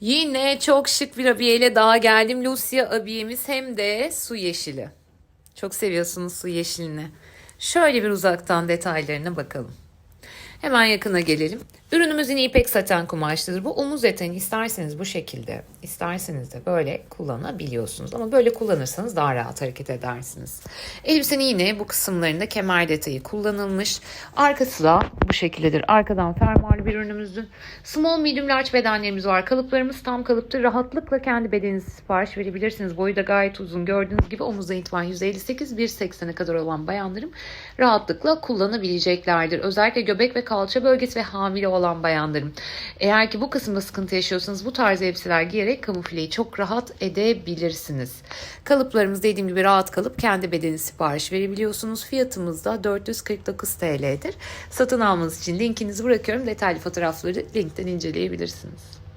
Yine çok şık bir abiyeyle daha geldim. Lucia abiyemiz hem de su yeşili. Çok seviyorsunuz su yeşilini. Şöyle bir uzaktan detaylarına bakalım. Hemen yakına gelelim. Ürünümüz yine ipek saten kumaşlıdır. Bu omuz eteğini isterseniz bu şekilde, isterseniz de böyle kullanabiliyorsunuz. Ama böyle kullanırsanız daha rahat hareket edersiniz. Elbisenin yine bu kısımlarında kemer detayı kullanılmış. Arkası da bu şekildedir. Arkadan fermuarlı bir ürünümüzdür. Small, medium, large bedenlerimiz var. Kalıplarımız tam kalıptır. Rahatlıkla kendi bedeninizi sipariş verebilirsiniz. Boyu da gayet uzun. Gördüğünüz gibi omuzda itibaren 158 1.80'e kadar olan bayanlarım rahatlıkla kullanabileceklerdir. Özellikle göbek ve kalça bölgesi ve hamile olan bayanlarım. Eğer ki bu kısımda sıkıntı yaşıyorsanız bu tarz elbiseler giyerek kamufleyi çok rahat edebilirsiniz. Kalıplarımız dediğim gibi rahat kalıp kendi bedeni sipariş verebiliyorsunuz. Fiyatımız da 449 TL'dir. Satın almanız için linkinizi bırakıyorum. Detaylı fotoğrafları linkten inceleyebilirsiniz.